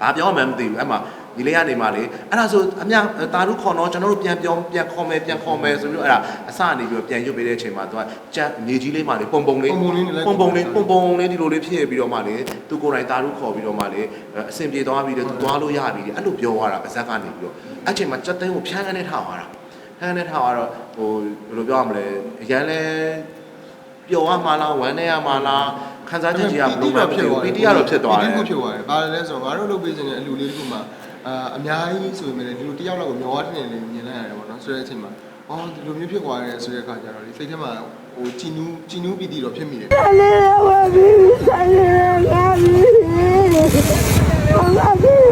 ဘာပြောမှန်းမသိဘူးအဲ့မှာဒီလေးကနေမှလေအဲ့ဒါဆိုအမြတာတို့ခေါ်တော့ကျွန်တော်တို့ပြန်ပြောပြန်ခေါ်မယ်ပြန်ခေါ်မယ်ဆိုပြီးတော့အဲ့ဒါအစနေပြီးတော့ပြန်ရွတ်ပေးတဲ့အချိန်မှာသူကကြက်နေကြီးလေးမှလေပုံပုံလေးပုံပုံလေးနဲ့လိုက်ပုံပုံလေးပုံပုံလေးဒီလိုလေးဖြစ်ပြီးတော့မှလေသူကိုယ်တိုင်တာတို့ခေါ်ပြီးတော့မှလေအဆင်ပြေသွားပြီးတော့သူသွားလို့ရပြီလေအဲ့လိုပြောသွားတာပါဇက်ကနေပြီးတော့အဲ့ချိန်မှာကြက်သိန်းကိုဖြန်းကနေထားသွားတာဖြန်းကနေထားသွားတော့ဟိုဘယ်လိုပြောရမလဲအရန်လဲပျော်ရမှာလားဝမ်းနေရမှာလား ခံစားချက်ကြီးကဘယ်လိုမှမဖြစ်ဘူးပီတီကတော့ဖြစ်သွားတယ်ပီတီဖြစ်သွားတယ်ဘာလဲဆိုတော့ငါတို့လုပ်ပေးခြင်းတဲ့အလူလေးတစ်ခုမှာအာအများကြီးဆိုပေမဲ့လည်းဒီလိုတယောက်လောက်ကိုမျောဝါးတင်နေမြင်လိုက်ရတယ်ပေါ့နော်ဆိုတဲ့အချိန်မှာအော်ဒီလိုမျိုးဖြစ်သွားတယ်ဆိုတဲ့အခါကျတော့ဒီစိတ်ထဲမှာဟိုကြည်နူးကြည်နူးပီတီတော့ဖြစ်မိတယ် Salire wa bibi, salire wa bibi. Allah bibi.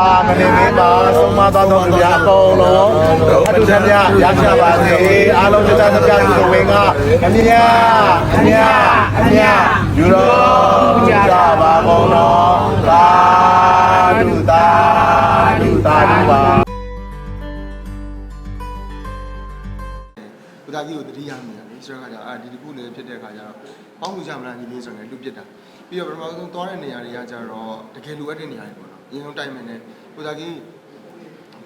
အာ မနေမင်းပါဆုံးမသွားတော့လူများအကုန်လုံးအတူတည်းများရချပါစေအားလုံးတက်တက်ကြွဝင်ကအမြအမြအမြယူတော်ကြပါကုန်တော်သာဓုသာဓုသာဓုပါပဒါကြီးကိုတတိယမိတာလေဆိုတော့ခါကျအာဒီတစ်ခုလည်းဖြစ်တဲ့ခါကျတော့ပေါင်းလို့ကြမလားညီလေးဆိုရင်လူပြစ်တာပြီးတော့ပထမဆုံးသွားတဲ့နေရာတွေကကျတော့တကယ်လိုအပ်တဲ့နေရာတွေပေါ့နော်အရင်ဆုံးတိုင်မယ်နဲ့ပဒါကြီး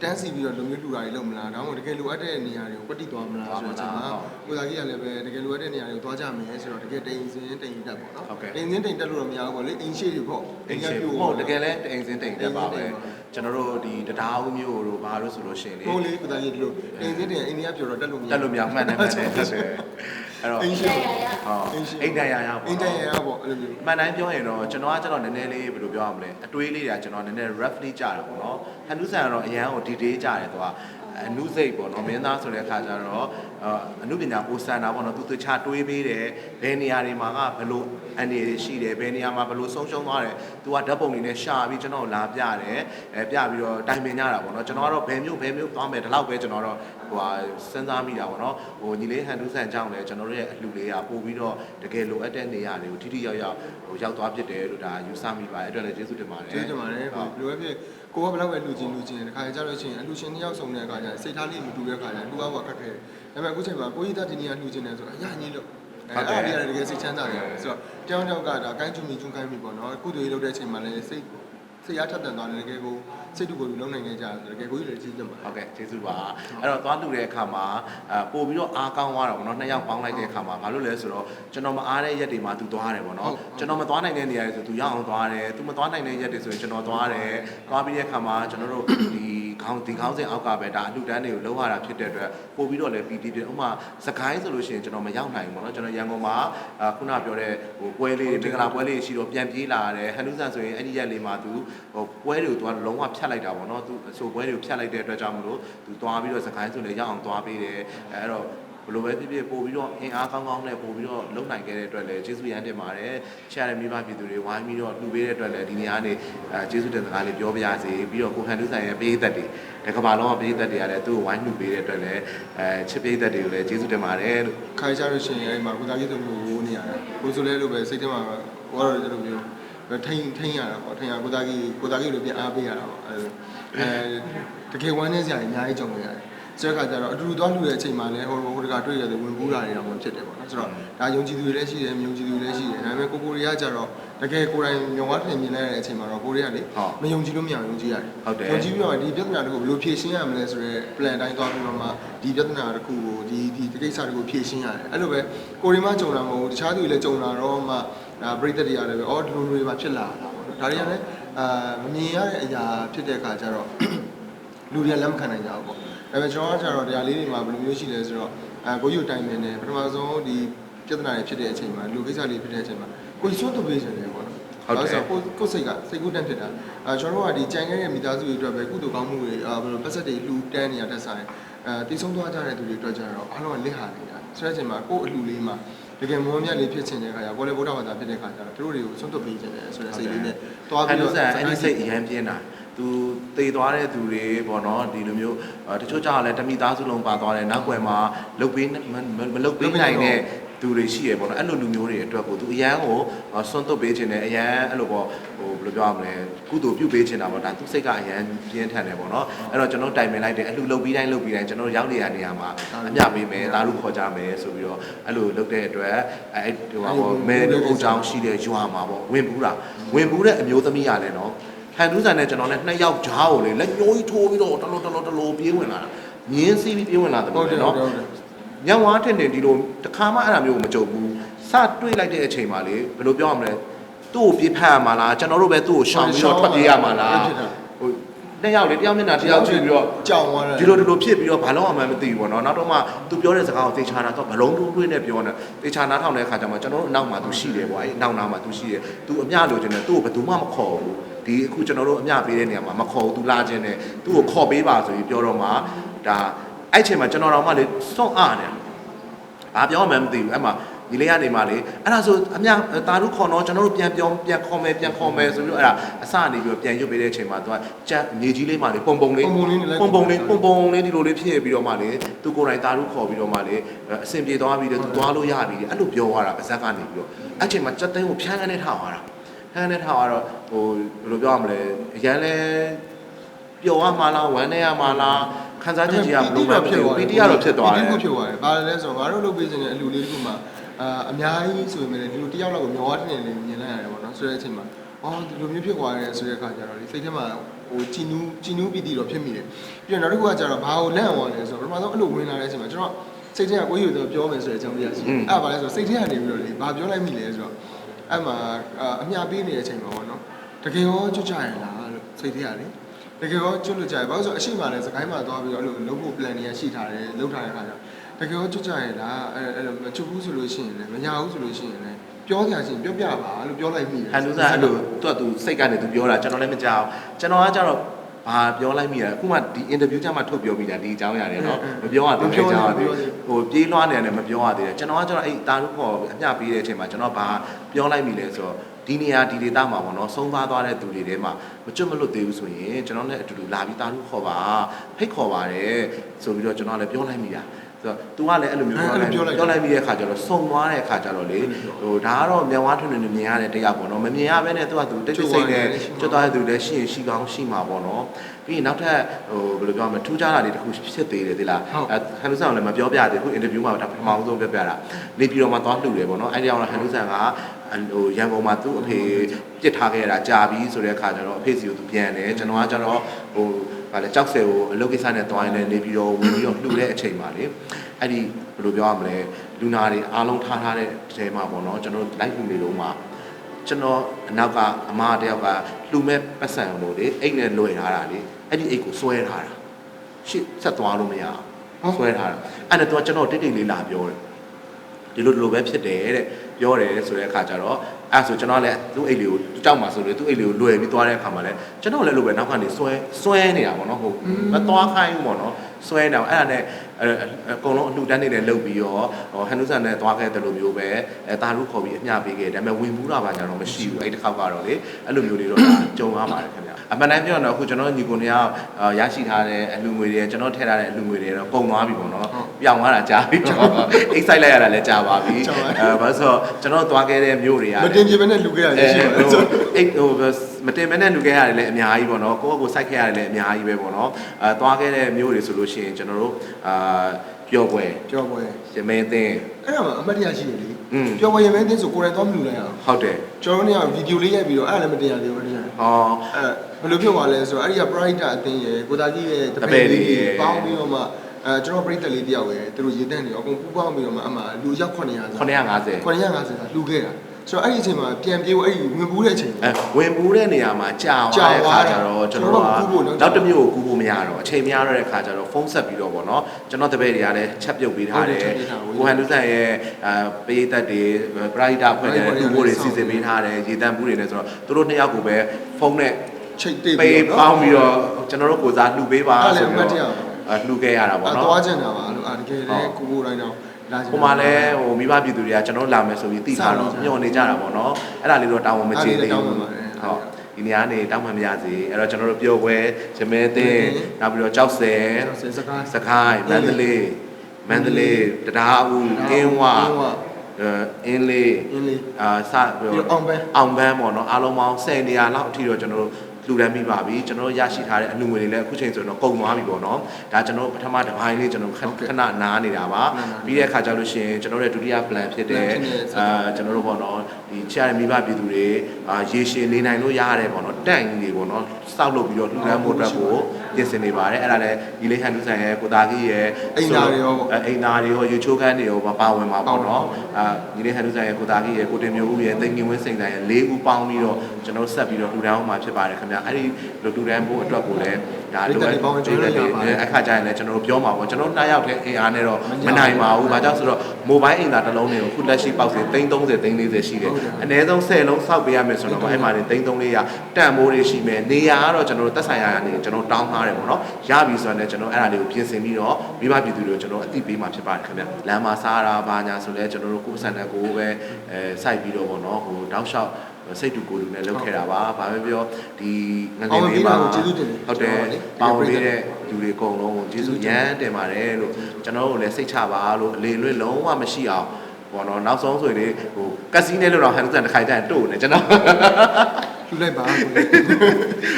တန်းစီပြီးတော့လုံမျိုးလူတာတွေလုံမလားဒါမှမဟုတ်တကယ်လိုအပ်တဲ့နေရာတွေကိုပတိသွားမလားဆိုတော့အချိန်မှာပဒါကြီးကလည်းပဲတကယ်လိုအပ်တဲ့နေရာတွေကိုသွားကြမယ်ဆိုတော့တကယ်တိန်စင်းတိန်တက်ပေါ့နော်တိန်စင်းတိန်တက်လို့တော့မရဘူးပေါ့လေအင်းရှိတွေပေါ့အိမ်ရှိဟုတ်တကယ်လဲအိမ်စင်းတိမ်တက်ပါပဲကျွန်တော်တို့ဒီတရားဦးမျိုးတို့ဘာလို့ဆိုလို့ရှိရင်လေဟုတ်လေပဒါကြီးဒီလိုတိန်စင်းတိန်အိန္ဒိယပြောတော့တက်လို့မရတက်လို့မရမှန်တယ်မှန်တယ်ဟုတ်တယ် အဲ့တော့အင်းရှိဟုတ်အိမ်တန်ရရပေါ့အင်းတန်ရရပေါ့အဲ့လိုမျိုး မှန်တိုင်းပြောရင်တော့ကျွန်တော်ကကျွန်တော်နည်းနည်းလေးဘယ်လိုပြောရမလဲအတွေးလေးတွေကကျွန်တော်နည်းနည်း roughly ကြားတယ်ပေါ့နော်ဟန်နုဆန်ကတော့အရန်ကို detail ကြားတယ်သူက အနုစိတ်ပေါ့နော်မင်းသားဆိုတဲ့အခါကျတော့အနုပညာကိုစံတာပေါ့နော်သူသူချတွေးပေးတယ်ဘယ်နေရာတွေမှာကဘယ်လိုအနေတွေရှိတယ်ဘယ်နေရာမှာဘယ်လိုဆုံးရှုံးသွားတယ်သူကဓာတ်ပုံတွေနဲ့ရှာပြီးကျွန်တော်လာပြတယ်အဲပြပြီးတော့တိုင်ပင်ကြတာပေါ့နော်ကျွန်တော်ကတော့ဘယ်မျိုးဘယ်မျိုးသွားမယ်ဒီလောက်ပဲကျွန်တော်တော့ဟိုဟာစဉ်းစားမိတာပေါ့နော်ဟိုညီလေးဟန်နုဆန်ကြောင့်လည်းကျွန်တော်တို့ရဲ့အလှူလေးကပို့ပြီးတော့တကယ်လိုအပ်တဲ့နေရာတွေကိုထိထိရောက်ရောက်ဟိုရောက်သွားဖြစ်တယ်လို့ဒါယူဆမိပါတယ်အဲ့အတွက်လည်းကျေးဇူးတင်ပါတယ်ကျေးဇူးတင်ပါတယ်ဟိုဘယ်လိုပဲဖြစ် ကိုကဘယ်လောက်ပဲလူချင်းလူချင်းတခါကြလို့ရှိရင်အလူရှင်နှစ်ယောက်ဆုံတဲ့အခါကျစိတ်ထားလေးမတူတဲ့အခါကျလူအောက်ကခက်ခဲတယ်ဒါပေမဲ့အခုချိန်မှာကိုကြီးသားဒီနေရာလူချင်းတယ်ဆိုအရာကြီးလို့အဲ့ဒါတွေကတကယ်စိတ်ချမ်းသာတယ်ဆိုတော့တောင်းတောင်းကဒါကိုင်းချူမီချွန်းကိုင်းပြီပေါ့နော်ကုသိုလ်ရေးလုပ်တဲ့အချိန်မှာလည်းစိတ် စိတ်အားထက်သန်သွားတယ်တကယ်ကိုစိတ်တူကိုလုံးနိုင်ခဲ့ကြတယ်တကယ်ကိုကြီးလည်းကြီးတယ်ပါဟုတ်ကဲ့ကျေးဇူးပါအဲ့တော့သွားတူတဲ့အခါမှာအပို့ပြီးတော့အားကောင်းသွားတာပေါ့နော်နှစ်ယောက်ပေါင်းလိုက်တဲ့အခါမှာဘာလို့လဲဆိုတော့ကျွန်တော်မအားတဲ့ရက်တွေမှာသူသွားတယ်ပေါ့နော်ကျွန်တော်မသွားနိုင်တဲ့နေရာတွေဆိုသူရအောင်သွားတယ်သူမသွားနိုင်တဲ့ရက်တွေဆိုရင်ကျွန်တော်သွားတယ်သွားပြီးတဲ့အခါမှာကျွန်တော်တို့ဒီ ခေါင်းဒီခေါင်းစဉ်အောက်ကပဲဒါအလှူဒန်းတွေကိုလုံးဝတာဖြစ်တဲ့အတွက်ပို့ပြီးတော့လည်းပီတီဖြစ်ဥမာစကိုင်းဆိုလို့ရှိရင်ကျွန်တော်မရောက်နိုင်ဘူးเนาะကျွန်တော်ရန်ကုန်မှာခုနပြောတဲ့ဟိုပွဲလေးတွေမင်္ဂလာပွဲလေးရှိတော့ပြန်ပြေးလာရတယ်ဟန်နူးဆန်ဆိုရင်အဲ့ဒီရက်လေးမှာသူဟိုပွဲတွေကိုသွားလုံးဝဖြတ်လိုက်တာပေါ့เนาะသူဆိုပွဲတွေကိုဖြတ်လိုက်တဲ့အတွက်ကြောင့်မလို့သူသွားပြီးတော့စကိုင်းဆိုလည်းရောက်အောင်သွားပေးတယ်အဲ့တော့ ဘလိုပဲဖြစ်ဖြစ်ပို့ပြီးတော့အင်အားကောင်းကောင်းနဲ့ပို့ပြီးတော့လုံနိုင်ခဲ့တဲ့အတွက်လည်းကျေးဇူးရမ်းတင်ပါတယ်။ချရတဲ့မိဘပြည်သူတွေဝိုင်းပြီးတော့လှူပေးတဲ့အတွက်လည်းဒီနေရာနေအဲကျေးဇူးတင်စကားလေးပြောပြရစီပြီးတော့ကိုဟန်တူးဆိုင်ရဲ့ပေးသက်တွေတကဘာလုံးကပေးသက်တွေကလည်းသူ့ကိုဝိုင်းလှူပေးတဲ့အတွက်လည်းအဲချစ်ပေးသက်တွေကိုလည်းကျေးဇူးတင်ပါတယ်လို့ခိုင်ကြလို့ရှိရင်အဲ့မှာကိုသားကြီးတို့မျိုးဝိုးနေရတာကိုဆိုလဲလို့ပဲစိတ်ထဲမှာကိုကတော့ဒီလိုမျိုးပဲထိန်ထိန်ရတာပေါ့ထိန်ရကိုသားကြီးကိုသားကြီးလိုပြန်အားပေးရတာပေါ့အဲအဲတကယ်ဝမ်းနေစရာအများကြီးကြုံနေရတယ် ဆိုတဲ့အခါကျတော့အတူတူသွားလူတဲ့အချိန်မှာလည်းဟိုဟိုတကတွေ့ရတယ်ဝင်ဘူးတာတွေတော့မှဖြစ်တယ်ပေါ့နော်ဆိုတော့ဒါယုံကြည်သူတွေလည်းရှိတယ်မယုံကြည်သူတွေလည်းရှိတယ်ဒါပေမဲ့ကိုကိုရီးယားကျတော့တကယ်ကိုယ်တိုင်မျက်ဝါးထင်မြင်လိုက်တဲ့အချိန်မှာတော့ကိုရီးယားလေမယုံကြည်လို့မရအောင်ယုံကြည်ရတယ်ယုံကြည်ပြီးတော့ဒီပြဿနာတခုဘယ်လိုဖြေရှင်းရမလဲဆိုတော့ plan တိုင်းသွားပြီးတော့မှဒီပြဿနာတခုကိုဒီဒီကိစ္စတခုဖြေရှင်းရတယ်အဲ့လိုပဲကိုရီးမားကြုံတာမဟုတ်ဘူးတခြားသူတွေလည်းကြုံတာတော့မှဒါပြိသက်တွေကလည်းပဲအော်ဒီလိုတွေပါဖြစ်လာတာပေါ့နော်ဒါတွေကလည်းအာမမြင်ရတဲ့အရာဖြစ်တဲ့အခါကျတော့လူတွေကလက်မခံနိုင်ကြဘူးပေါ့ ဒါပေမဲ့ကျွန်တော်ကကျတော့တရားလေးတွေမှာဘယ်လိုမျိုးရှိလဲဆိုတော့အဲကိုယူတိုင်မင်းနဲ့ပထမဆုံးဒီပြဿနာတွေဖြစ်တဲ့အချိန်မှာလူကိစ္စလေးဖြစ်တဲ့အချိန်မှာကိုစွတ်တူပေးနေတယ်ပေါ့နော်ဆိုကိုကိုစိတ်ကစိတ်ကူးတန်းဖြစ်တာအဲကျွန်တော်တို့ကဒီကြံခဲ့တဲ့မိသားစုတွေအတွက်ပဲကုသိုလ်ကောင်းမှုတွေအာဘယ်လိုပတ်သက်တွေလှူတန်းနေရတဲ့ဆိုင်အဲတည်ဆုံးသွားကြတဲ့သူတွေအတွက်ကျတော့အားလုံးကလစ်ဟာနေတာဆိုတဲ့အချိန်မှာကို့အလှူလေးမှာတကယ်မောမြတ်လေးဖြစ်ချင်တဲ့ခါကျဘောလေဗုဒ္ဓဘာသာဖြစ်တဲ့ခါကျတော့သူတို့တွေကိုစွန့်သွတ်ပေးခြင်းတယ်ဆိုတဲ့စိတ်လေးနဲ့တွားဟန်ပြီးတူတော့ဆန်အဲ့ဒီစိတ်အရန်ပြင်းတာ သူတည်သွားတဲ့သူတွေပေါ့နော်ဒီလိုမျိုးတချို့ကြောင့်လည်းတမိသားစုလုံးပါသွားတယ်နောက်ွယ်မှာလုတ်ပေးမလုတ်ပေးနိုင်တဲ့သူတွေရှိရပေါ့နော်အဲ့လိုလူမျိုးတွေအတွက်ကိုသူအရန်ကိုစွန့်သွတ်ပေးခြင်းနဲ့အရန်အဲ့လိုပေါ့ဟိုဘယ်လိုယ်လိုပြောရမလဲကုသိုလ်ပြုပေးချင်တာပေါ့ဒါသူစိတ်ကအရန်ပြင်းထန်တယ်ပေါ့နော်အဲ့တော့ကျွန်တော်တိုင်ပင်လိုက်တယ်အလှလုပ်ပြီးတိုင်းလုပ်ပြီးတိုင်းကျွန်တော်ရောက်နေရနေရာမှာအမျှပေးမယ်ဒါလူခေါ်ကြမယ်ဆိုပြီးတော့အဲ့လိုလုပ်တဲ့အတွက်အဲ့ဟိုပါပေါ့မဲတို့အုပ်ချောင်းရှိတဲ့ရွာမှာပေါ့ဝင်ဘူးတာဝင်ဘူးတဲ့အမျိုးသမီးရတယ်နော် ဟန်ဒူးဆန်နဲ့ကျွန်တော်နဲ့နှစ်ယောက်ဂျားကိုလေလက်ညှိုးကြီးထိုးပြီးတော့တလောတလောတလောပြေးဝင်လာတာမြင်းစီးပြီးပြေးဝင်လာတယ်ဟုတ်တယ်နော်ဟုတ်တယ်ညဝါထင်တယ်ဒီလိုတခါမှအဲ့ဒါမျိုးကိုမကြုံဘူးစတွေးလိုက်တဲ့အချိန်မှာလေဘယ်လိုပြောရမလဲသူ့ကိုပြေးဖက်ရမှာလားကျွန်တော်တို့ပဲသူ့ကိုရှောင်ပြီးတော့ထွက်ပြေးရမှာလားဟိုနှစ်ယောက်လေတယောက်မျက်နှာတစ်ယောက်ကြည့်ပြီးတော့ကြောင်သွားတယ်ဒီလိုဒီလိုဖြစ်ပြီးတော့ဘာလို့မှမသိဘူးပေါ့နော်နောက်တော့မှသူပြောတဲ့စကားကိုသေချာတာတော့ဘလုံးတွင်းတွင်းနဲ့ပြောနေသေချာနားထောင်တဲ့အခါကျမှကျွန်တော်တို့အနောက်မှာသူရှိတယ်ပေါ့အဲ့အနောက်နားမှာသူရှိတယ်သူအမျှလိုချင်တယ်သူ့ကိုဘယ်သူမှမခေါ်ဘူး ဒီအခုကျွန်တော်တို့အမျှပေးတဲ့နေရာမှာမခေါ်ဘူးသူလာခြင်းတယ်သူ့ကိုခေါ်ပေးပါဆိုပြီးပြောတော့မှဒါအဲ့ချိန်မှာကျွန်တော်တော့မှလေစွန့်အားတယ်ဘာပြောမှမသိဘူးအဲ့မှာဒီလေးကနေမှလေအဲ့ဒါဆိုအမြတာတို့ခေါ်တော့ကျွန်တော်တို့ပြန်ပြောပြန်ခေါ်မယ်ပြန်ခေါ်မယ်ဆိုပြီးတော့အဲ့ဒါအစနေပြီးတော့ပြန်ရွတ်ပေးတဲ့အချိန်မှာသူကကြက်မြေကြီးလေးမှလေပုံပုံလေးပုံပုံလေးနဲ့လိုက်ပုံပုံလေးပုံပုံလေးဒီလိုလေးဖြစ်ပြီးတော့မှလေသူကိုယ်တိုင်တာတို့ခေါ်ပြီးတော့မှလေအဆင်ပြေသွားပြီးတော့သူသွားလို့ရပြီအဲ့လိုပြောသွားတာပါဇက်ကနေပြီးတော့အဲ့ချိန်မှာကြက်သိန်းကိုဖြန်းကနေထားသွားတာ ဖြန်းကနေထားသွားတော့ဟိုဘယ်လိုပြောရမလဲအရန်လဲပျော်ရမှာလားဝမ်းနေရမှာလားခံစားချက်ကြီးကဘယ်လိုမှမဖြစ်ဘူးပီတီကတော့ဖြစ်သွားတယ်ပီတီကဖြစ်သွားတယ်ဘာလဲဆိုတော့ငါတို့လုပ်ပေးခြင်းတဲ့အလူလေးတစ်ခုမှအာအများကြီးဆိုပေမဲ့ဒီလိုတယောက်လောက်ကိုမျောထနေနေမြင်လိုက်ရတယ်ပေါ့နော်ဆိုတဲ့အချိန်မှာအော်ဒီလိုမျိုးဖြစ်သွားတယ်ဆိုတဲ့အခါကျတော့လေစိတ်ထဲမှာဟိုကြည်နူးကြည်နူးပီတီတော့ဖြစ်မိတယ်ပြီးတော့နောက်တစ်ခုကကျတော့ဘာကိုလန့်အောင်လဲဆိုတော့ပထမဆုံးအဲ့လိုဝင်လာတဲ့အချိန်မှာကျွန်တော်စိတ်ထဲကကိုကြီးတို့ပြောမယ်ဆိုတဲ့အကြောင်းတရားရှိတယ်အဲ့ဒါဘာလဲဆိုတော့စိတ်ထဲကနေပြီးတော့လေဘာပြောလိုက်မိလဲဆိုတော့ အဲ့မှာအမြပေးနေတဲ့အချိန်မှာပေါ့နော်တကယ်ရောကြွကြရလားလို့စိတ်ထဲကလေတကယ်ရောကျွတ်လွတ်ကြရဘာလို့ဆိုအရှိမလည်းစကိုင်းမှာသွားပြီးတော့အဲ့လိုလုပ်ဖို့ plan တွေကရှိထားတယ်လုပ်ထားတဲ့ခါကျတကယ်ရောကျွတ်ကြရလားအဲ့အဲ့လိုမချွတ်ဘူးဆိုလို့ရှိရင်လည်းမညာဘူးဆိုလို့ရှိရင်လည်းပြောကြချင်းပြောပြပါလို့ပြောလိုက်မိတယ်ဟန်လူစားအဲ့လိုသူကသူစိတ်ကနေသူပြောတာကျွန်တော်လည်းမကြောက်ကျွန်တော်ကကြတော့ ဘာပြောလိုက်မိရအခုမှဒီ interview ကြမှာထုတ်ပြောမိတာဒီအကြောင်းရတယ်နော်မပြောရသေးဘူးအကြောင်းရတယ်ဟိုပြေးလွှားနေတယ်မပြောရသေးတယ်ကျွန်တော်ကကျတော့အဲ့တာတို့ခေါ်အမျှပေးတဲ့အချိန်မှာကျွန်တော်ဘာပြောလိုက်မိလဲဆိုတော့ဒီနေရာဒီဒေတာမှာပေါ့နော်ဆုံးသွားသွားတဲ့သူတွေထဲမှာမကျွတ်မလွတ်သေးဘူးဆိုရင်ကျွန်တော်လည်းအတူတူလာပြီးတာတို့ခေါ်ပါဖိတ်ခေါ်ပါတယ်ဆိုပြီးတော့ကျွန်တော်လည်းပြောလိုက်မိတာ ဆိုတော့ तू ကလည်းအဲ့လိုမျိုးပြောလိုက်ပြောလိုက်ပြီးတဲ့ခါကျတော့စုံသွားတဲ့ခါကျတော့လေဟိုဒါကတော့မြန်ဝါထွန်းနေမြင်ရတဲ့တရားပေါ့နော်မမြင်ရဘဲနဲ့သူကသူတိတ်တိတ်ဆိတ်နဲ့ကြွသွားတဲ့သူလည်းရှိရင်ရှိကောင်းရှိမှာပေါ့နော်ပြီးရင်နောက်ထပ်ဟိုဘယ်လိုပြောမလဲထူးခြားတာတွေတခုဖြစ်သေးတယ်သိလားအဲဟန်လူဆန်ကလည်းမပြောပြသေးဘူးအင်တာဗျူးမှာဒါပထမဆုံးပြောပြတာနေပြည်တော်မှာသွားလှူတယ်ပေါ့နော်အဲဒီအောင်ဟန်လူဆန်ကဟိုရန်ကုန်မှာသူ့အဖေပြစ်ထားခဲ့တာကြာပြီဆိုတဲ့အခါကျတော့အဖေစီကိုသူပြန်တယ်ကျွန်တော်ကကျတော့ဟို ဗာလေကြောက်ဆယ်ကိုအလုပ်ကိစ္စနဲ့တွိုင်းနေနေပြီးတော့ဝင်ပြီးတော့လှူတဲ့အချိန်မှာလေအဲ့ဒီဘယ်လိုပြောရမလဲလူနာတွေအားလုံးထားထားတဲ့တဲမှာပေါ့နော်ကျွန်တော်လိုက်လှူနေတော့မှာကျွန်တော်အနောက်ကအမတယောက်ကလှူမဲ့ပတ်စံလို့လေအိတ်နဲ့လွယ်ထားတာလေအဲ့ဒီအိတ်ကိုစွဲထားတာရှစ်ဆက်သွားလို့မရအောင်စွဲထားတာအဲ့ဒါတော့ကျွန်တော်တိတ်တိတ်လေးလာပြောတယ်ဒီလိုဒီလိုပဲဖြစ်တယ်တဲ့ ပြောတယ်ဆိုတဲ့အခါကျတော့အဲ့ဆိုကျွန်တော်လည်းသူ့အိတ်လေးကိုကြောက်မှာဆိုလို့သူ့အိတ်လေးကိုလွယ်ပြီးသွားတဲ့အခါမှာလည်းကျွန်တော်လည်းလိုပဲနောက်ကနေစွဲစွဲနေတာပေါ့နော်ဟုတ်မသွားခိုင်းဘူးပေါ့နော်စွဲနေတာအဲ့ဒါနဲ့အဲအကုန်လုံးအလှူဒန်းနေတယ်လုပ်ပြီးတော့ဟိုဟန်နုဆန်နဲ့သွားခဲ့တယ်လို့မျိုးပဲအဲတာလူခေါ်ပြီးအမျှပေးခဲ့တယ်ဒါပေမဲ့ဝင်ဘူးတာပါကြတော့မရှိဘူးအဲ့ဒီတစ်ခေါက်ကတော့လေအဲ့လိုမျိုးတွေတော့ဒါကြုံရပါတယ်ခင်ဗျ အမှန်တမ်းပြောရတော့အခုကျွန်တော်ညီကိုနေကရရှိထားတဲ့အလှူငွေတွေကျွန်တော်ထည့်ထားတဲ့အလှူငွေတွေတော့ကုန်သွားပြီပေါ့နော်ပြောင်းသွားတာကြာပြီကျွန်တော် excite လိုက်ရတာလည်းကြာပါပြီအဲဘာလို့ဆိုတော့ကျွန်တော်သွားခဲ့တဲ့မြို့တွေကမတင်ပြဘဲနဲ့လူခဲ့ရရရှိပါဟိုဆိုအိတ်ဟိုမတင်မနဲ့လူခဲ့ရတယ်လည်းအများကြီးပေါ့နော်ကိုယ့်ကိုယ်စိုက်ခဲ့ရတယ်လည်းအများကြီးပဲပေါ့နော်အဲသွားခဲ့တဲ့မျိုးတွေဆိုလို့ရှိရင်ကျွန်တော်တို့အာပျော်ပွဲပြောပွဲရမင်းသင်းအဲ့ဒါမှအမှတ်တရရှိတယ်လေ อืมပြောပွဲရမင်းတင်းဆိုကိုယ်တိုင်သွားမလူလိုက်အောင်ဟုတ်တယ်ကျွန်တော်တို့ကဗီဒီယိုလေးရိုက်ပြီးတော့အဲ့ဒါလည်းမတင်ရသေးဘူးမတင်ရဟော အဲဘယ်လိုဖြစ်သွားလဲဆိုတော့အဲ့ဒီက Pride အသင်းရယ်ကိုသားကြီးရဲ့တပည့်လေးပေါင်းပြီးတော့မှအဲကျွန်တော်ပရိသတ်လေးတယောက်ရယ်သူတို့ရေတန့်နေအကုန်ပူပေါင်းပြီးတော့မှအမှလူရောက်900စာ950 950စာလှူခဲ့တာ ဆိုတော့အဲ့ဒီအချိန်မှာပြန်ပြေးအဲ့ဒီဝင်ပူးတဲ့အချိန်အဲဝင်ပူးတဲ့နေရာမှာကြာကြာသွားတဲ့သွားအခါတယ်ကျတော့ကျွန်တော်တို့ကကျွန်တော်တို့ကကူးဖို့နောက်တစ်မျိုးကိုကူးဖို့မရတော့အချိန်မရတော့တဲ့အခါကျတော့ဖုန်းဆက်ပြီးတော့ဗောနော်ကျွန်တော်တပည့်တွေကလည်းချက်ပြုတ်ပေးထားတယ်ဟုတ်တယ်ချက်ပေးထားတယ်ကိုဟန်လူဆန်ရဲ့အာပေးသက်တွေပရိဒတ်ဖွဲ့တယ်ပရိသတ်တွေကူဖို့တွေဆောစီက်စဉ်ပေးထားတယ်ရေတံပူးတွေနဲ့ဆိုတော့သူတို့နှစ်ယောက်ကိုပဲဖုန်းနဲ့ချိတ်တိတ်ပေးပြီးပေါတော့င်းပြီးတော့ကျွန်တော်တို့ကိုစားလှူပေးပါအဲ့ဒါလည်းဆိုပြီးအမှတ်တရတော့အဲလှူခဲ့ရတာပေါ့အနော်သွားကျင်တာပါလို့အာတကယ်လည်းကိုကိုတိုင်းတော့လာကျင် ဟိုမှာလည်းဟိုမိဘပြည်သူတွေကကျွန်တော်လာမယ်ဆိုပြီးသိထားတော့ညှော်နေကြတာပေါ့နော်အဲ့ဒါလေးတော့တောင်းဝမချေသေးဘူးဟုတ်ဒီနေရာနေတောင်းမှမရစေအဲ့တော့ကျွန်တော်တို့ပြောပွဲရမဲသင်းနောက်ပြီးတော့ကြောက်စဲဆယ်စကားစခိုင်းမန္တလေးမန္တလေးတရားဦးအင်းဝအင်းလေးအင်းလေးအာစပြီးပြီးတော့အောင်ပန်းအောင်ပန်းပေါ့နော်အားလုံးပေါင်း10နေရာလောက်အထိတော့ကျွန်တော်တို့ လူတန်းပြီးပါပြီကျွန်တော်တို့ရရှိထားတဲ့အလူငွေတွေလည်းအခုချိန်ဆိုတော့ကုန်သွားပြီပေါ့နော်ဒါကျွန်တော်တို့ပထမတစ်ပိုင်းလေးကျွန်တော်ခဏခဏနားနေတာပါပြီးတဲ့အခါကျလို့ရှိရင်ကျွန်တော်တို့ရဲ့ဒုတိယ plan ဖြစ်တဲ့ plan ဖြစ်တဲ့အာကျွန်တော်တို့ပေါ့နော်ဒီချရတဲ့မိဘပြည်သူတွေအာရေရှည်နေနိုင်လို့ရတယ်ပေါ့နော်တန့်ကြီးတွေပေါ့နော်စောက်လုပ်ပြီးတော့လူတန်းဖို့အတွက်ကို ပြင်ဆင်နေပါတယ်အဲ့ဒါလည်းဒီလေးဟန်တူဆန်ရဲ့ကိုသားကြီးရဲ့အိမ်သားတွေရောပေါ့အဲအိမ်သားတွေရောရေချိုးခန်းတွေရောပါပါဝင်ပါပေါ့နော်ဟုတ်ပါဘူးအာဒီလေးဟန်တူဆိုင်ရဲ့ကိုသားကြီးရဲ့ကိုတင်မျိုးဦးရဲ့တိမ်ငင်ဝင်းစိန်ဆိုင်ရဲ့၄ဦးပေါင်းပြီးတော့ကျွန်တော်ဆက်ပြီးတော့လူတန်းအောင်မှာဖြစ်ပါတယ်ခင်ဗျအဲ့ဒီလူလူတန်းဖို့အတွက်ကိုလည်းဒါပရိသတ်တွေပေါင်းကျွန်တော်တို့ရပါတယ်အခါကျရင်လည်းကျွန်တော်တို့ပြောမှာပေါ့ကျွန်တော်နှစ်ယောက်တည်းအင်အားနဲ့တော့မနိုင်ပါဘူး။ဘာကြောင့်ဆိုတော့ mobile အိမ်သာတစ်လုံးတွေကိုခုလက်ရှိပေါက်စင်330 340ရှိတယ်။အနည်းဆုံး10လုံးစောက်ပေးရမယ်ဆိုတော့အဲ့မှာနေ330ရတန်မိုးတွေရှိမယ်။နေရာကတော့ကျွန်တော်တို့တက်ဆိုင်ရာကနေကျွန်တော်တောင်းထားတယ်ပေါ့နော်။ရပြီဆိုတော့လည်းကျွန်တော်အဲ့ဒါတွေကိုပြင်ဆင်ပြီးတော့မိဘပြည်သူတွေကိုကျွန်တော်အသိပေးမှာဖြစ်ပါတယ်ခင်ဗျ။လမ်းမှာစားတာဘာညာဆိုလဲကျွန်တော်တို့ကိုယ်စံတဲ့ကိုယ်ပဲအဲစိုက်ပြီးတော့ပေါ့နော်ဟိုတောက်လျှောက်စိတ်တူကိုယ်တူနဲ့လုပ်ခဲ့တာပါ။ဘာပဲပြောဒီငငယ်လေးပါဟုတ်တယ်ပေါင်းပေးတဲ့လူတွေအကုန်လုံးကိုကျေးဇူးရမ်းတင်ပါတယ်လို့ကျွန်တော်တို့လည်းစိတ်ချပါလို့အလေလွတ်လုံးဝမရှိအောင်ဘောနော်နောက်ဆုံးဆိုရင်လေဟိုကက်စီနဲလို့တော့ဟန်စန်တစ်ခိုင်တန်တို့နေကျွန်တော် လှူလိုက်ပါကို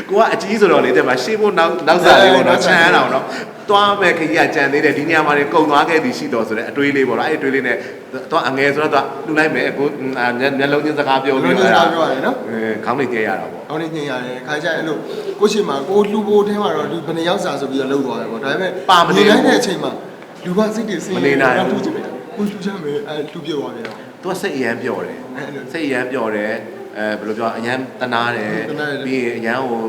ကိုကအကြီးဆိုတော့လေတဲ့မှာရှေ့ဖို့နောက်နောက်စားလေးပေါ့နော်ချမ်းရအောင်နော်သွားမဲ့ခကြီးကကြံသေးတယ်ဒီနေရာမှာနေကုံသွားခဲ့သည်ရှိတော်ဆိုတဲ့အတွေးလေးပေါ့နော်အဲ့ဒီအတွေးလေးနဲ့သွားအငယ်ဆိုတော့သွားလှူလိုက်မယ်အခုမျက်လုံးချင်းစကားပြောလုံးပြီးလုံးစားပြောရတယ်နော်အဲခေါင်းလေးကျဲရတာပေါ့။အောင်းနေညင်ရတယ်ခါကြအဲ့လိုကိုရှိမှာကိုလူဘိုထဲမှာတော့လူဘယ်နှယောက်စာဆိုပြီးတော့လှုပ်သွားတယ်ပေါ့ဒါပေမဲ့လိုက်တဲ့အချိန်မှာလူကစိတ်တွေစင်းလူကြည့်တယ်ကိုလူချမ်းမယ်အဲလူပြသွားပြန်တော့သူကစိတ်အရန်ပျော်တယ်အဲ့လိုစိတ်အရန်ပျော်တယ် အဲဘယ်လိုပြောအရန်တနာတယ်တနာတယ်ပြီးရင်အရန်ဟို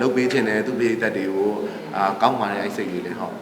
လှုပ်ပေးခြင်းတယ်သူ့ပြည်သက်တွေကိုအာကောင်းပါတဲ့အဲ့စိတ်လေးလေဟုတ်